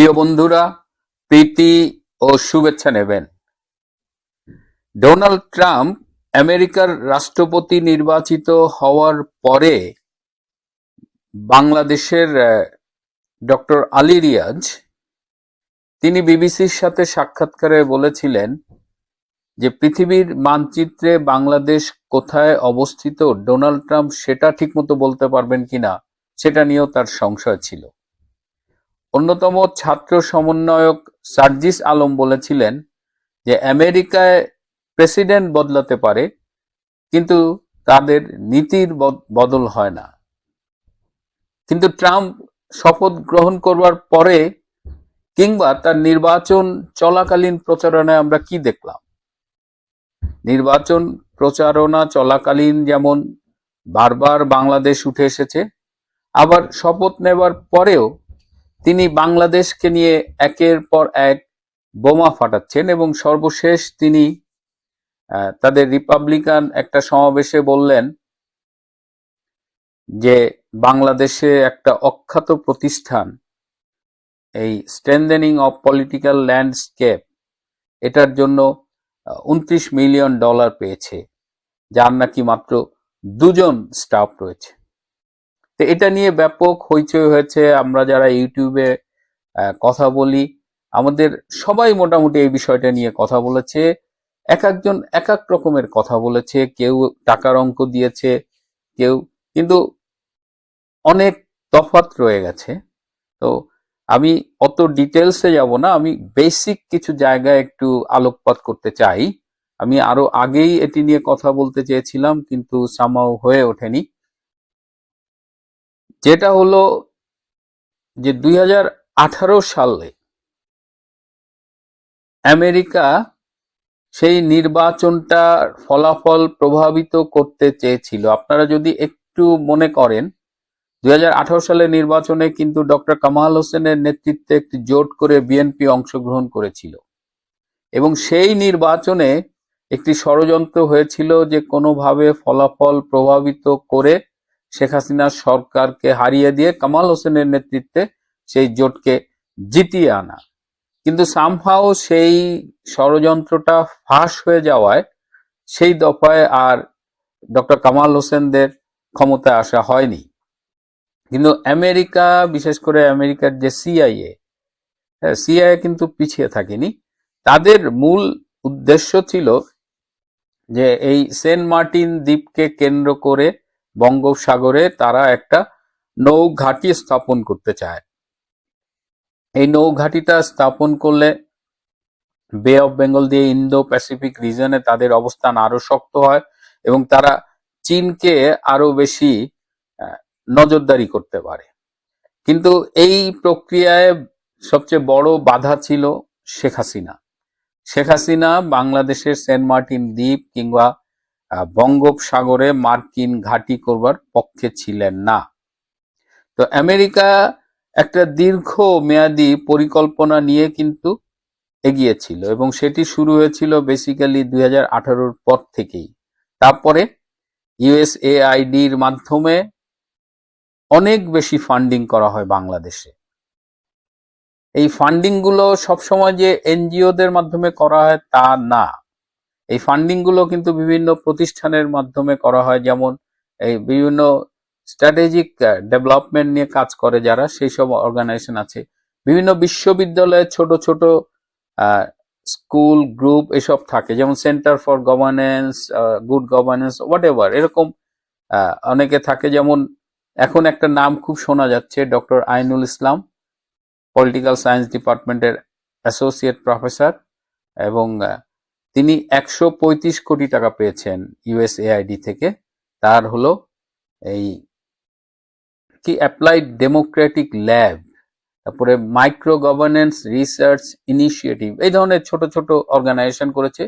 প্রিয় বন্ধুরা, প্রীতি ও শুভেচ্ছা নেবেন। ডোনাল্ড ট্রাম্প আমেরিকার রাষ্ট্রপতি নির্বাচিত হওয়ার পরে বাংলাদেশের ডক্টর আলী রিয়াজ তিনি বিবিসির সাথে সাক্ষাৎকারে বলেছিলেন যে পৃথিবীর মানচিত্রে বাংলাদেশ কোথায় অবস্থিত, ডোনাল্ড ট্রাম্প সেটা ঠিকমতো বলতে পারবেন কিনা, সেটা নিয়েও তার সংশয় ছিল। অন্যতম ছাত্র সমন্বয়ক সার্জিস আলম বলেছিলেন যে আমেরিকায় প্রেসিডেন্ট বদলাতে পারে, কিন্তু তাদের নীতির বদ- বদল হয় না। কিন্তু ট্রাম্প শপথ গ্রহণ করবার পরে কিংবা তার নির্বাচন চলাকালীন প্রচারণায় আমরা কি দেখলাম? নির্বাচন প্রচারণা চলাকালীন যেমন বারবার বাংলাদেশ উঠে এসেছে, আবার শপথ নেবার পরেও তিনি বাংলাদেশকে নিয়ে একের পর এক বোমা ফাটাচ্ছেন এবং সর্বশেষ তিনি তাদের রিপাবলিকান একটা সমাবেশে বললেন যে বাংলাদেশে একটা অখ্যাত প্রতিষ্ঠান, এই স্ট্রেন্দেনিং অফ পলিটিক্যাল ল্যান্ডস্কেপ এটার জন্য উনত্রিশ মিলিয়ন ডলার পেয়েছে, যার নাকি মাত্র দুজন স্টাফ রয়েছে। তো এটা নিয়ে ব্যাপক হইচই হয়েছে। আমরা যারা ইউটিউবে কথা বলি, আমাদের সবাই মোটামুটি এই বিষয়টা নিয়ে কথা বলেছে। এক একজন এক এক রকমের কথা বলেছে। কেউ টাকার অঙ্ক দিয়েছে, কেউ, কিন্তু অনেক তফাৎ রয়ে গেছে। তো আমি অত ডিটেলসে যাব না, আমি বেসিক কিছু জায়গায় একটু আলোকপাত করতে চাই। আমি আরও আগেই এটি নিয়ে কথা বলতে চেয়েছিলাম, কিন্তু সামাও হয়ে ওঠেনি। যেটা হলো যে দুই হাজার আঠারো সালে আমেরিকা সেই নির্বাচনটার ফলাফল প্রভাবিত করতে চেয়েছিল। আপনারা যদি একটু মনে করেন, দুই সালের নির্বাচনে কিন্তু ডক্টর কামাল হোসেনের নেতৃত্বে একটি জোট করে বিএনপি অংশগ্রহণ করেছিল এবং সেই নির্বাচনে একটি ষড়যন্ত্র হয়েছিল যে কোনোভাবে ফলাফল প্রভাবিত করে শেখ হাসিনার সরকারকে হারিয়ে দিয়ে কামাল হোসেনের নেতৃত্বে সেই জোটকে জিতিয়ে আনা। কিন্তু সামহাও সেই ষড়যন্ত্রটা ফাঁস হয়ে যাওয়ায় সেই দফায় আর ডক্টর কামাল হোসেনদের ক্ষমতায় আসা হয়নি। কিন্তু আমেরিকা, বিশেষ করে আমেরিকার যে সিআইএ সিআইএ কিন্তু পিছিয়ে থাকেনি। তাদের মূল উদ্দেশ্য ছিল যে এই সেন্ট মার্টিন দ্বীপকে কেন্দ্র করে বঙ্গোপসাগরে তারা একটা নৌ ঘাঁটি স্থাপন করতে চায়। এই নৌ ঘাঁটিটা স্থাপন করলে বে অফ বেঙ্গল দিয়ে ইন্দো প্যাসিফিক রিজনে তাদের অবস্থান আরও শক্ত হয় এবং তারা চীনকে আরও বেশি নজরদারি করতে পারে। কিন্তু এই প্রক্রিয়ায় সবচেয়ে বড় বাধা ছিল শেখ হাসিনা। শেখ হাসিনা বাংলাদেশের সেন্ট মার্টিন দ্বীপ কিংবা বঙ্গোপসাগরে মার্কিন ঘাঁটি করবার পক্ষে ছিলেন না। তো আমেরিকা একটা দীর্ঘ মেয়াদী পরিকল্পনা নিয়ে কিন্তু এগিয়েছিল এবং সেটি শুরু হয়েছিল বেসিক্যালি দুই হাজার পর থেকেই। তারপরে ইউএসএআইডির মাধ্যমে অনেক বেশি ফান্ডিং করা হয় বাংলাদেশে। এই ফান্ডিংগুলো সবসময় যে এনজিওদের মাধ্যমে করা হয় তা না। এই ফান্ডিংগুলো কিন্তু বিভিন্ন প্রতিষ্ঠানের মাধ্যমে করা হয়, যেমন এই বিভিন্ন স্ট্র্যাটেজিক ডেভেলপমেন্ট নিয়ে কাজ করে যারা, সেই সব অর্গানাইজেশন আছে। বিভিন্ন বিশ্ববিদ্যালয়ে ছোট ছোট স্কুল গ্রুপ এসব থাকে, যেমন centre for governance good governance whatever এরকম অনেকে থাকে। যেমন এখন একটা নাম খুব শোনা যাচ্ছে doctor Ainul Islam political science ডিপার্টমেন্টের অ্যাসোসিয়েট প্রফেসর এবং তিনি একশো পঁয়ত্রিশ কোটি টাকা পেয়েছেন ইউএসএআইডি থেকে। তার হলো এই কি অ্যাপ্লাইড ডেমোক্রেটিক ল্যাব তারপরে মাইক্রো গভর্নেন্স রিসার্চ ইনিশিয়েটিভ এই ধরনের ছোট ছোট অর্গানাইজেশন করেছে।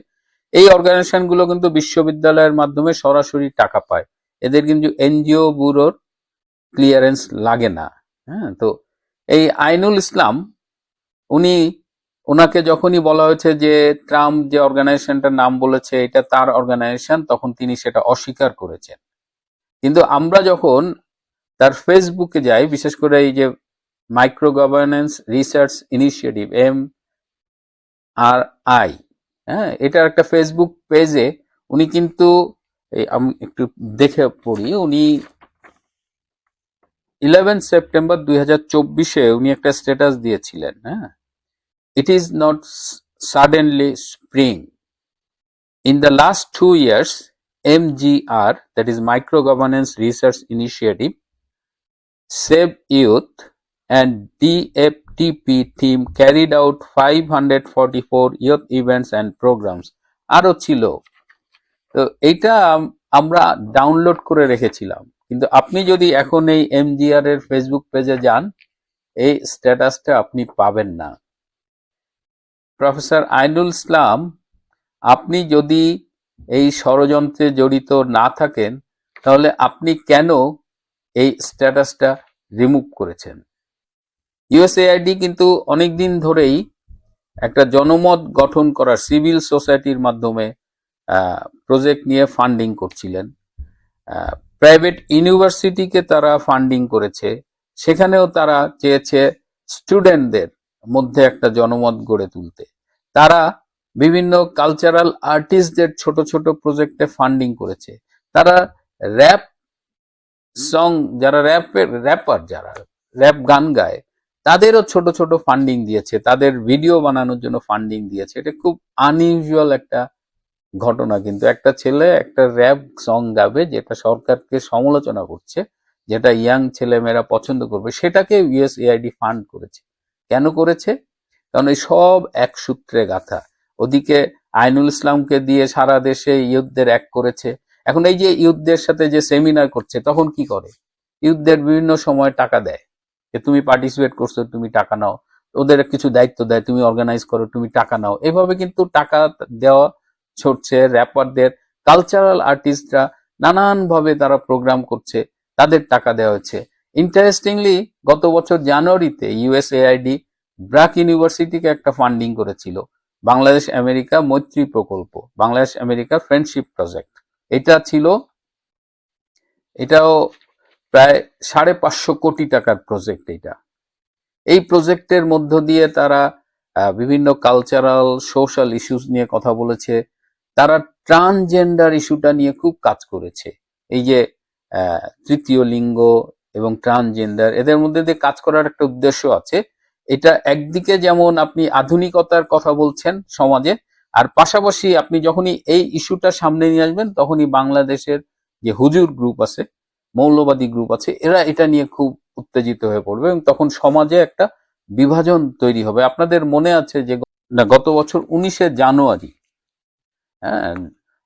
এই অর্গানাইজেশনগুলো কিন্তু বিশ্ববিদ্যালয়ের মাধ্যমে সরাসরি টাকা পায়। এদের কিন্তু এনজিও ব্যুরোর ক্লিয়ারেন্স লাগে না। হ্যাঁ তো এই আইনুল ইসলাম, উনি ওনাকে যখনই বলা হয়েছে যে ট্রাম্প যে অর্গানাইজেশনটার নাম বলেছে, এটা তার অর্গানাইজেশন, তখন তিনি সেটা অস্বীকার করেছেন। কিন্তু আমরা যখন তার ফেসবুকে যাই, বিশেষ করে এই যে micro governance research initiative, M R I হ্যাঁ এটার একটা ফেসবুক পেজে উনি কিন্তু আমি একটু দেখে পড়ি, উনি ইলেভেন সেপ্টেম্বর দুই হাজার চব্বিশে উনি একটা স্ট্যাটাস দিয়েছিলেন হ্যাঁ। It is not suddenly spring in the last two years MGR, that is Micro Governance Research Initiative, Save Youth, and DFTP team carried out 544 youth events and programs. আরও ছিল তো আম- আমরা ডাউনলোড করে রেখেছিলাম কিন্তু আপনি যদি এখন এই এমজিআর এর ফেসবুক পেজে যান এই স্ট্যাটাসটা আপনি পাবেন না প্রফেসর আইনুল ইসলাম, আপনি যদি এই ষড়যন্ত্রে জড়িত না থাকেন, তাহলে আপনি কেন এই স্ট্যাটাসটা রিমুভ করেছেন? ইউএসএআইডি কিন্তু অনেকদিন ধরেই একটা জনমত গঠন করার সিভিল সোসাইটির মাধ্যমে প্রজেক্ট নিয়ে ফান্ডিং করছিলেন। প্রাইভেট ইউনিভার্সিটিকে তারা ফান্ডিং করেছে। সেখানেও তারা চেয়েছে স্টুডেন্টদের মধ্যে একটা জনমত গড়ে তুলতে। তারা বিভিন্ন কালচারাল আর্টিস্টদের ছোট ছোট প্রজেক্টে ফান্ডিং করেছে। তারা র্যাপ সং যারা র্যাপের র্যাপার যারা র্যাপ গান গায়, তাদেরও ছোট ছোট ফান্ডিং দিয়েছে। তাদের ভিডিও বানানোর জন্য ফান্ডিং দিয়েছে। এটা খুব আনইউজুয়াল একটা ঘটনা কিন্তু। একটা ছেলে একটা র্যাপ সং গাবে যেটা সরকারকে সমালোচনা করছে, যেটা ইয়াং ছেলেমেয়েরা পছন্দ করবে, সেটাকে ইউএসএআইডি ফান্ড করেছে। কেন করেছে? কারণ এই সব এক সূত্রে গাথা। ওদিকে আইনুল ইসলামকে দিয়ে সারা দেশে ইউথদের এক করেছে। এখন এই যে ইউথদের সাথে যে সেমিনার করছে, তখন কি করে? ইউথদের বিভিন্ন সময় টাকা দেয়। যে তুমি পার্টিসিপেট করছ, তুমি টাকা নাও। ওদের কিছু দায়িত্ব দেয়, তুমি অর্গানাইজ করো, তুমি টাকা নাও। এভাবে কিন্তু টাকা দেওয়া ছড়ছে র্যাপারদের কালচারাল আর্টিস্টরা নানানভাবে তারা প্রোগ্রাম করছে, তাদের টাকা দেওয়া হচ্ছে ইন্টারেস্টিংলি গত বছর জানুয়ারিতে ইউএসএআইডি ব্রাক ইউনিভার্সিটিকে একটা ফান্ডিং করেছিল। বাংলাদেশ আমেরিকা মৈত্রী প্রকল্প, বাংলাদেশ আমেরিকা ফ্রেন্ডশিপ প্রজেক্ট এটা ছিল, এটাও প্রায় সাড়ে পাঁচশো কোটি টাকার প্রজেক্ট এটা। এই প্রজেক্টের মধ্য দিয়ে তারা বিভিন্ন কালচারাল সোশ্যাল ইস্যুস নিয়ে কথা বলেছে। তারা ট্রান্সজেন্ডার ইস্যুটা নিয়ে খুব কাজ করেছে। এই যে তৃতীয় লিঙ্গ এবং ট্রান্সজেন্ডার এদের মধ্যে দিয়ে কাজ করার একটা উদ্দেশ্য আছে। এটা একদিকে যেমন আপনি আধুনিকতার কথা বলছেন সমাজে, আর পাশাপাশি আপনি যখনই এই ইস্যুটা সামনে নিয়ে আসবেন, তখনই বাংলাদেশের যে হুজুর গ্রুপ আছে, মৌলবাদী গ্রুপ আছে, এরা এটা নিয়ে খুব উত্তেজিত হয়ে পড়বে এবং তখন সমাজে একটা বিভাজন তৈরি হবে। আপনাদের মনে আছে যে গত বছর উনিশে জানুয়ারি হ্যাঁ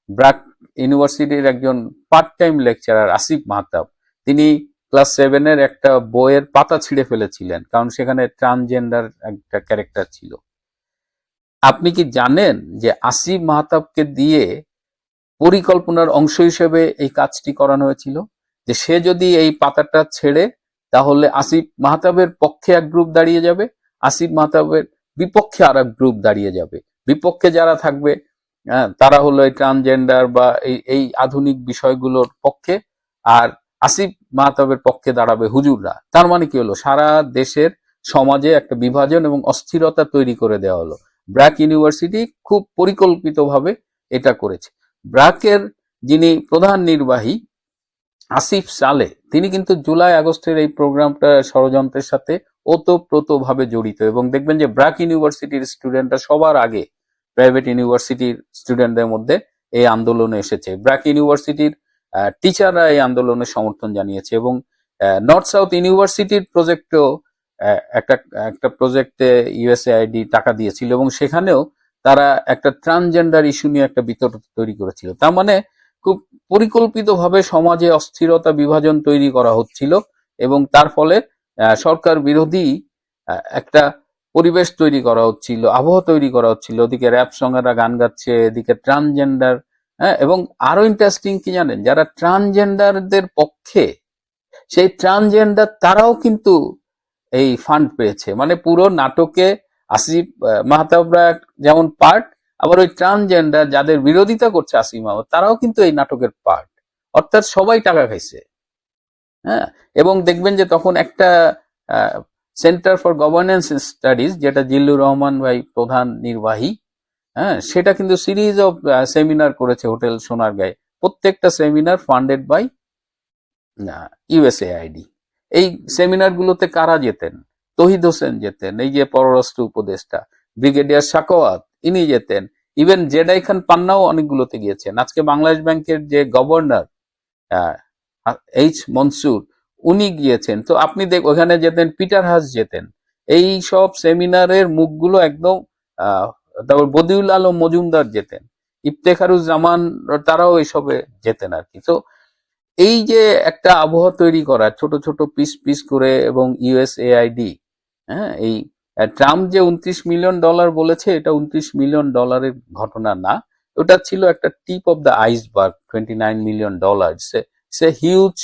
ব্রাক ইউনিভার্সিটির একজন part time lecturer Asif Mahtab, তিনি ক্লাস সেভেনের একটা বইয়ের পাতা ছিঁড়ে ফেলেছিলেন, কারণ সেখানে ট্রান্সজেন্ডার একটা ক্যারেক্টার ছিল। আপনি কি জানেন যে আসিফ মাহতাবকে দিয়ে পরিকল্পনার অংশ হিসেবে এই কাজটি করানো হয়েছিল? যে সে যদি এই পাতাটা ছেড়ে, তাহলে আসিফ মাহতাবের পক্ষে এক গ্রুপ দাঁড়িয়ে যাবে, আসিফ মাহতাবের বিপক্ষে আর এক গ্রুপ দাঁড়িয়ে যাবে। বিপক্ষে যারা থাকবে তারা হলো এই ট্রান্সজেন্ডার বা এই এই আধুনিক বিষয়গুলোর পক্ষে, আর আসিফ মাহতাবের পক্ষে দাঁড়াবে হুজুররা। তার মানে কি হলো? সারা দেশের সমাজে একটা বিভাজন এবং অস্থিরতা তৈরি করে দেওয়া হলো। ব্র্যাক ইউনিভার্সিটি খুব পরিকল্পিতভাবে এটা করেছে। ব্র্যাকের যিনি প্রধান নির্বাহী, আসিফ সালে, তিনি কিন্তু জুলাই আগস্টের এই প্রোগ্রামটা ষড়যন্ত্রের সাথে ওতপ্রোতভাবে জড়িত এবং দেখবেন যে ব্র্যাক ইউনিভার্সিটির স্টুডেন্টরা সবার আগে প্রাইভেট ইউনিভার্সিটির স্টুডেন্টদের মধ্যে এই আন্দোলনে এসেছে। ব্র্যাক ইউনিভার্সিটির টিচাররা এই আন্দোলনে সমর্থন জানিয়েছে এবং নর্থ সাউথ ইউনিভার্সিটির প্রজেক্টও একটা একটা প্রজেক্টে ইউএসএআইডি টাকা দিয়েছিল এবং সেখানেও তারা একটা ট্রান্সজেন্ডার ইস্যু নিয়ে একটা বিতর্ক তৈরি করেছিল। তার মানে খুব পরিকল্পিতভাবে সমাজে অস্থিরতা বিভাজন তৈরি করা হচ্ছিল এবং তার ফলে সরকার বিরোধী একটা পরিবেশ তৈরি করা হচ্ছিল আবহাওয়া তৈরি করা হচ্ছিল। ওদিকে র্যাপ সঙ্গেরা গান গাচ্ছে, এদিকে ট্রান্সজেন্ডার হ্যাঁ এবং আরও ইন্টারেস্টিং কি জানেন? যারা ট্রান্সজেন্ডারদের পক্ষে, সেই ট্রান্সজেন্ডার তারাও কিন্তু এই ফান্ড পেয়েছে। মানে পুরো নাটকে আসিফ মাহতাবরা যেমন পার্ট আবার ওই ট্রান্সজেন্ডার যাদের বিরোধিতা করছে আসিফ মাহমুদ, তারাও কিন্তু এই নাটকের পার্ট অর্থাৎ সবাই টাকা খাইছে। হ্যাঁ এবং দেখবেন যে তখন একটা সেন্টার ফর গভর্নেন্স স্টাডিজ যেটা জিল্লুর রহমান ভাই প্রধান নির্বাহী হ্যাঁ সেটা কিন্তু সিরিজ অফ সেমিনার করেছে হোটেল সোনারগাঁয়ে প্রত্যেকটা সেমিনার ফান্ডেড বাই ইউএসএআইডি এই সেমিনারগুলোতে কারা যেতেন? তহিদ হোসেন যেতেন, এই যে পররাষ্ট্র উপদেষ্টা। ব্রিগেডিয়ার সাকোয়াত ইনি যেতেন। ইভেন জেডাই খান পান্নাও অনেকগুলোতে গিয়েছেন। আজকে বাংলাদেশ ব্যাংকের যে গভর্নর এইচ মনসুর উনি গিয়েছেন। তো আপনি দেখ, ওখানে যেতেন পিটার হাস যেতেন। এই সব সেমিনারের মুখগুলো একদম তারপর বদিউল আলম মজুমদার যেতেন ইফতেখারুজ্জামান তারাও এইসবে যেতেন আর কি। তো এই যে একটা আবহাওয়া তৈরি করা, ছোট ছোট পিস পিস করে এবং ইউএসএআইডি হ্যাঁ এই ট্রাম্প যে উনত্রিশ মিলিয়ন ডলার বলেছে, এটা উনত্রিশ মিলিয়ন ডলারের ঘটনা না। ওটা ছিল একটা tip of the iceberg twenty nine million dollar. Say huge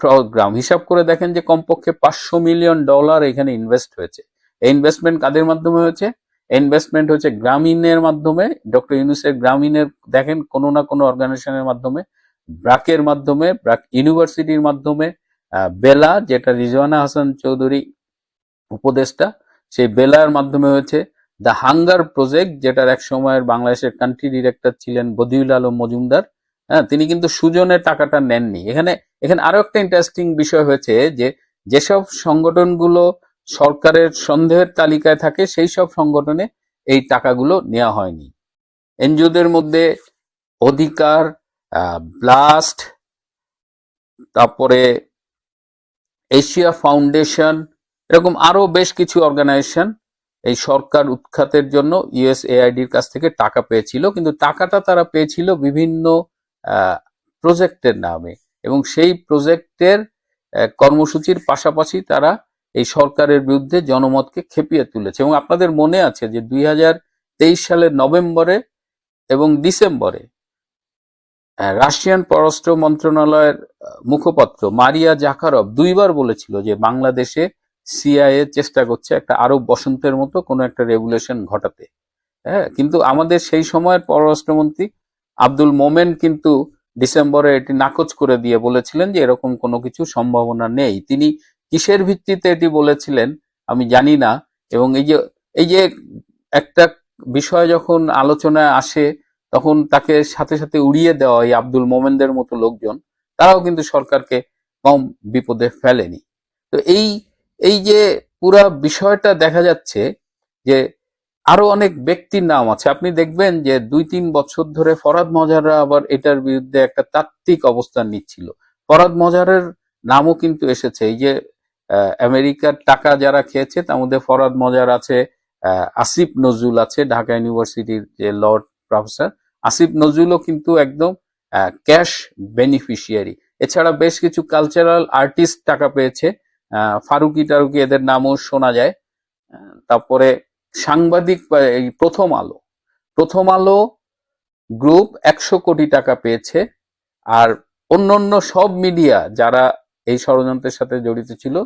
programme. হিসাব করে দেখেন যে কমপক্ষে পাঁচশো মিলিয়ন ডলার এখানে ইনভেস্ট হয়েছে। এই ইনভেস্টমেন্ট কাদের মাধ্যমে হয়েছে? ইনভেস্টমেন্ট হচ্ছে গ্রামীণের মাধ্যমে ডক্টর ইউনুসের গ্রামীণের দেখেন কোনো না কোনো অর্গানাইজেশনের মাধ্যমে, ব্রাকের মাধ্যমে, ব্রাক ইউনিভার্সিটির মাধ্যমে বেলা যেটা রিজওয়ানা হাসান চৌধুরী উপদেষ্টা, সেই বেলার মাধ্যমে হয়েছে দ্য হাঙ্গার প্রজেক্ট যেটার এক সময়ের বাংলাদেশের কান্ট্রি ডিরেক্টর ছিলেন বদিউল আলম মজুমদার। হ্যাঁ তিনি কিন্তু সুজনের টাকাটা নেননি। এখানে এখানে আরও একটা ইন্টারেস্টিং বিষয় হয়েছে যে, যেসব সংগঠনগুলো সরকারের সন্দেহের তালিকায় থাকে, সেই সব সংগঠনে এই টাকাগুলো নেওয়া হয়নি। এনজিওদের মধ্যে অধিকার ব্লাস্ট, তারপরে এশিয়া ফাউন্ডেশন, এরকম আরও বেশ কিছু অর্গানাইজেশন এই সরকার উৎখাতের জন্য ইউএসএআইডির কাছ থেকে টাকা পেয়েছিল, কিন্তু টাকাটা তারা পেয়েছিল বিভিন্ন প্রজেক্টের নামে এবং সেই প্রজেক্টের কর্মসূচির পাশাপাশি তারা এই সরকারের বিরুদ্ধে জনমতকে খেপিয়ে তুলেছে এবং আপনাদের মনে আছে যে দুই হাজার তেইশ সালের নভেম্বরে এবং ডিসেম্বরে আহ, রাশিয়ান পররাষ্ট্র মন্ত্রণালয়ের মুখপাত্র মারিয়া জাকারভ দুইবার বলেছিল যে বাংলাদেশে সিআইএ চেষ্টা করছে একটা আরব বসন্তের মতো কোনো একটা রেগুলেশন ঘটাতে। হ্যাঁ কিন্তু আমাদের সেই সময়ের পররাষ্ট্রমন্ত্রী আব্দুল মোমেন কিন্তু ডিসেম্বরে এটি নাকচ করে দিয়ে বলেছিলেন যে এরকম কোনো কিছু সম্ভাবনা নেই। তিনি কিসের ভিত্তিতে এটি বলেছিলেন আমি জানি না। এবং এই যে এই যে একটা বিষয় যখন আলোচনায় আসে, তখন তাকে সাথে সাথে উড়িয়ে দেওয়া এই আব্দুল মোমেনদের মতো লোকজন, তারাও কিন্তু সরকারকে কম বিপদে ফেলেনি। তো এই এই যে পুরা বিষয়টা দেখা যাচ্ছে যে আরও অনেক ব্যক্তির নাম আছে। আপনি দেখবেন যে দুই তিন বছর ধরে ফরাদ মজাররা আবার এটার বিরুদ্ধে একটা তাত্ত্বিক অবস্থান নিচ্ছিল। ফরাদ মজারের নামও কিন্তু এসেছে। এই যে আমেরিকার টাকা যারা খেয়েছে, তার মধ্যে ফরাদ মজার আছে আসিফ নজরুল আছে, ঢাকা ইউনিভার্সিটির যে লর্ড প্রফেসর। আসিফ নজরুলও কিন্তু একদম ক্যাশ বেনিফিশিয়ারি। এছাড়া বেশ কিছু কালচারাল আর্টিস্ট টাকা পেয়েছে। ফারুকি টারুকি এদের নামও শোনা যায়। তারপরে সাংবাদিক প্রথম আলো। প্রথম আলো গ্রুপ একশো কোটি টাকা পেয়েছে। আর অন্যান্য সব মিডিয়া যারা এই ষড়যন্ত্রের সাথে জড়িত ছিল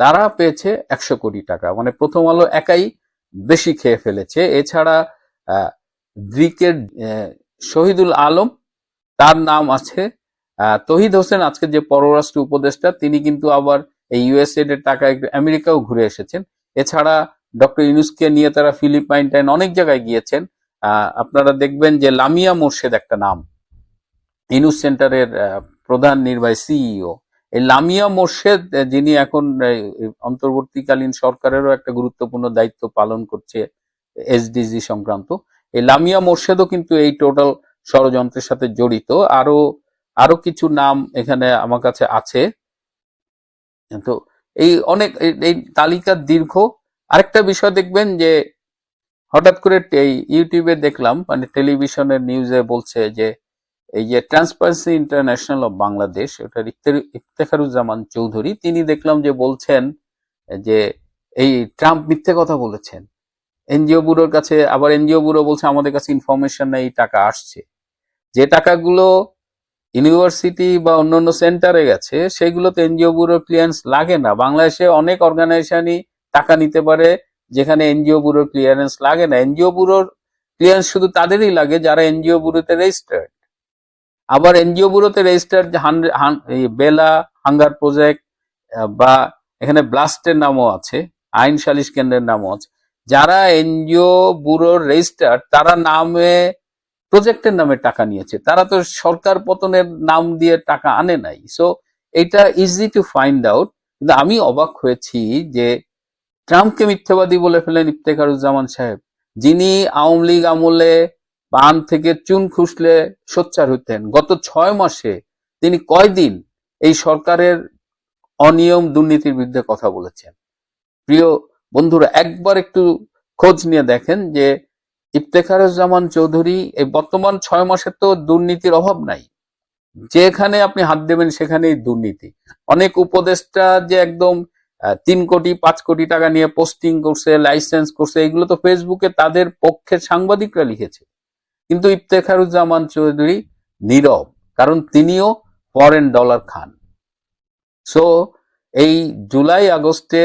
তারা পেয়েছে একশো কোটি টাকা। মানে প্রথম আলো একাই বেশি খেয়ে ফেলেছে। এছাড়া আহ, শহীদুল আলম তার নাম আছে তহিদ হোসেন আজকে যে পররাষ্ট্র উপদেষ্টা তিনি কিন্তু আবার এই ইউএসএড এর টাকা আমেরিকাও ঘুরে এসেছেন। এছাড়া ডক্টর ইউনুসকে নিয়ে তারা ফিলিপাইন টাইন অনেক জায়গায় গিয়েছেন। আপনারা দেখবেন যে লামিয়া মোর্শেদ একটা নাম। ইনুস সেন্টারের প্রধান নির্বাহী সিইও। এই লামিয়া মোর্শেদ যিনি এখন অন্তর্বর্তীকালীন সরকারেরও একটা গুরুত্বপূর্ণ দায়িত্ব পালন করছে এসডিজি সংক্রান্ত, এই লামিয়া মোর্শেদও কিন্তু এই টোটাল ষড়যন্ত্রের সাথে জড়িত। আরও আরও কিছু নাম এখানে আমার কাছে আছে। তো এই অনেক, এই- তালিকা দীর্ঘ। আরেকটা বিষয় দেখবেন যে হঠাৎ করে এই ইউটিউবে দেখলাম মানে টেলিভিশনের নিউজে বলছে যে এই যে ট্রান্সপারেন্সি ইন্টারন্যাশনাল অফ বাংলাদেশ ওটা ইফতে- ইফতেখারুজ্জামান চৌধুরী, তিনি দেখলাম যে বলছেন যে এই ট্রাম্প মিথ্যে কথা বলেছেন। এনজিও ব্যুরোর কাছে, আবার এনজিও ব্যুরো বলছে, আমাদের কাছে ইনফরমেশন নেই, টাকা আসছে। যে টাকাগুলো ইউনিভার্সিটি বা অন্যান্য সেন্টারে গেছে, সেগুলোতে এনজিও ব্যুরোর ক্লিয়ারেন্স লাগে না। বাংলাদেশে অনেক অর্গানাইজেশনই টাকা নিতে পারে, যেখানে এনজিও ব্যুরোর ক্লিয়ারেন্স লাগে না। এনজিও ব্যুরোর ক্লিয়ারেন্স শুধু তাদেরই লাগে যারা এনজিও ব্যুরোতে রেজিস্টার্ড আবার এনজিও ব্যুরোতে রেজিস্টার্ড বেলা, হাঙ্গার প্রজেক্ট বা এখানে ব্লাস্টের নামও আছে, আইন সালিশ কেন্দ্রের নামও আছে। যারা এনজিও ব্যুরোর রেজিস্টার তারা নামে প্রজেক্টের নামে টাকা নিয়েছে। তারা তো সরকার পতনের নাম দিয়ে টাকা আনে নাই। সো এটা ইজি টু ফাইন্ড আউট কিন্তু আমি অবাক হয়েছি যে ট্রাম্পকে মিথ্যাবাদী বলে ফেলেন ইফতেখারুজ্জামান সাহেব, যিনি আওয়ামী লীগ আমলে পান থেকে চুন খুসলে সোচ্চার হতেন গত ছয় মাসে তিনি কয়দিন এই সরকারের অনিয়ম দুর্নীতির বিরুদ্ধে কথা বলেছেন? প্রিয় বন্ধুরা, একবার একটু খোঁজ নিয়ে দেখেন যে ইফতেখারুজ্জামান চৌধুরী এই বর্তমান ছয় মাসে তো দুর্নীতির অভাব নাই। যেখানে আপনি হাত দেবেন সেখানেই দুর্নীতি। অনেক উপদেষ্টা যে একদম তিন কোটি, পাঁচ কোটি টাকা নিয়ে পোস্টিং করছে, লাইসেন্স করছে, এগুলো তো ফেসবুকে তাদের পক্ষের সাংবাদিকরা লিখেছে। কিন্তু ইফতেখারুজ্জামান চৌধুরী নীরব, কারণ তিনিও ফরেন ডলার খান। সো এই জুলাই আগস্টে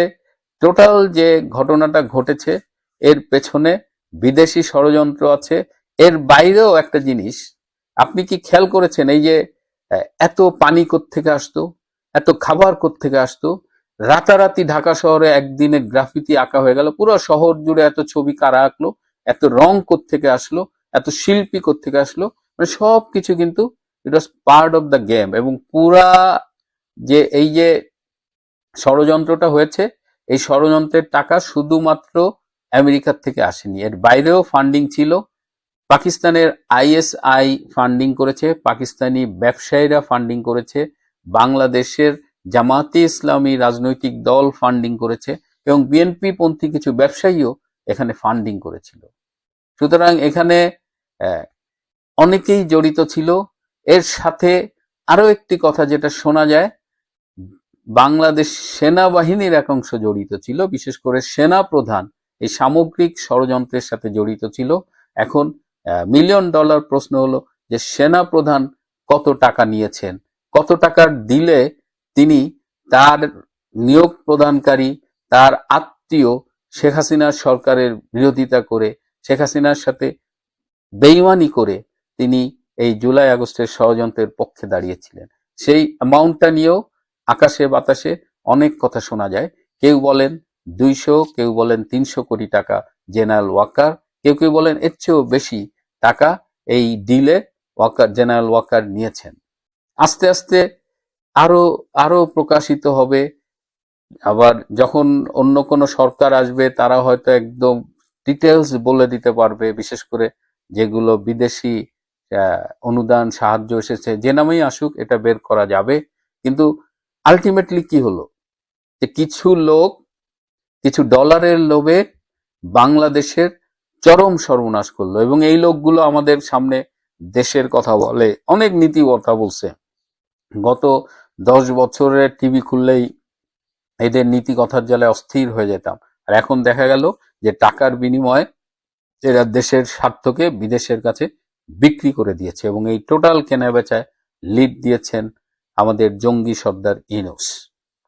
টোটাল যে ঘটনাটা ঘটেছে, এর পেছনে বিদেশি ষড়যন্ত্র আছে। এর বাইরেও একটা জিনিস, আপনি কি খেয়াল করেছেন, এই যে এত পানি থেকে আসতো, এত খাবার থেকে আসতো? রাতারাতি ঢাকা শহরে একদিনে গ্রাফিতি আঁকা হয়ে গেল, পুরো শহর জুড়ে এত ছবি কারা আঁকলো, এত রং থেকে আসলো এত শিল্পী থেকে আসলো? মানে সব কিছু কিন্তু it was part of the game এবং পুরা যে এই যে ষড়যন্ত্রটা হয়েছে, এই ষড়যন্ত্রের টাকা শুধুমাত্র আমেরিকার থেকে আসেনি। এর বাইরেও ফান্ডিং ছিল। পাকিস্তানের আইএসআই ফান্ডিং করেছে, পাকিস্তানি ব্যবসায়ীরা ফান্ডিং করেছে, বাংলাদেশের জামাতে ইসলামী রাজনৈতিক দল ফান্ডিং করেছে এবং বিএনপি পন্থী কিছু ব্যবসায়ীও এখানে ফান্ডিং করেছিল। সুতরাং এখানে অনেকেই জড়িত ছিল। এর সাথে আরও একটি কথা যেটা শোনা যায়, বাংলাদেশ সেনাবাহিনীর এক অংশ জড়িত ছিল, বিশেষ করে সেনা প্রধান এই সামগ্রিক ষড়যন্ত্রের সাথে জড়িত ছিল। এখন মিলিয়ন ডলার প্রশ্ন হলো যে সেনা প্রধান কত টাকা নিয়েছেন? কত টাকার দিলে তিনি তার নিয়োগ প্রদানকারী, তার আত্মীয় শেখ হাসিনার সরকারের বিরোধিতা করে, শেখ হাসিনার সাথে বেইমানি করে তিনি এই জুলাই আগস্টের ষড়যন্ত্রের পক্ষে দাঁড়িয়েছিলেন। সেই অ্যামাউন্টটা নিয়েও আকাশে বাতাসে অনেক কথা শোনা যায়। কেউ বলেন দুইশো, কেউ বলেন তিনশো কোটি টাকা জেনারেল ওয়াকার, কেউ কেউ বলেন এর চেয়েও বেশি টাকা এই ডিলে ওয়াকার, জেনারেল ওয়াকার নিয়েছেন। আস্তে আস্তে আরও আরও প্রকাশিত হবে। আবার যখন অন্য কোনো সরকার আসবে, তারা হয়তো একদম ডিটেলস বলে দিতে পারবে, বিশেষ করে যেগুলো বিদেশি অনুদান, সাহায্য এসেছে, যে নামেই আসুক এটা বের করা যাবে। কিন্তু আলটিমেটলি কি হলো? যে কিছু লোক, কিছু ডলারের লোভে বাংলাদেশের চরম সর্বনাশ করল এবং এই লোকগুলো আমাদের সামনে দেশের কথা বলে, অনেক নীতি কথা বলছে। গত দশ বছরের টিভি খুললেই এদের নীতি কথার জালে অস্থির হয়ে যেতাম। আর এখন দেখা গেল যে টাকার বিনিময়ে এরা দেশের স্বার্থকে বিদেশের কাছে বিক্রি করে দিয়েছে এবং এই টোটাল কেনা বেচায় লিড দিয়েছেন আমাদের জঙ্গি সর্দার ইনুস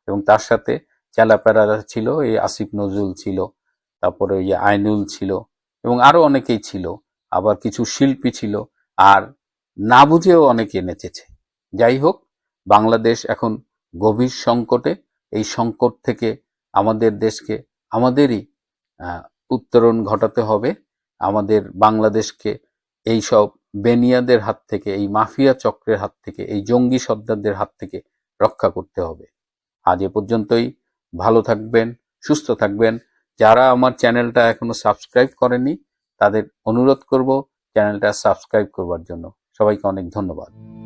এবং তার সাথে চেলাপেরারা ছিল, এই আসিফ নজরুল ছিল, তারপরে ওই আইনুল ছিল, এবং আরও অনেকেই ছিল। আবার কিছু শিল্পী ছিল, আর না বুঝেও অনেকে নেচেছে। যাই হোক, বাংলাদেশ এখন গভীর সংকটে। এই সংকট থেকে আমাদের দেশকে, আমাদেরই উত্তরণ ঘটাতে হবে। আমাদের বাংলাদেশকে এই সব বেনিয়াদের হাত থেকে, এই মাফিয়া চক্রের হাত থেকে, এই জঙ্গি সর্দারদের হাত থেকে রক্ষা করতে হবে। আজ এ পর্যন্তই। ভালো থাকবেন, সুস্থ থাকবেন। যারা আমার চ্যানেলটা এখনও সাবস্ক্রাইব করেনি তাদের অনুরোধ করব চ্যানেলটা সাবস্ক্রাইব করবার জন্য। সবাইকে অনেক ধন্যবাদ।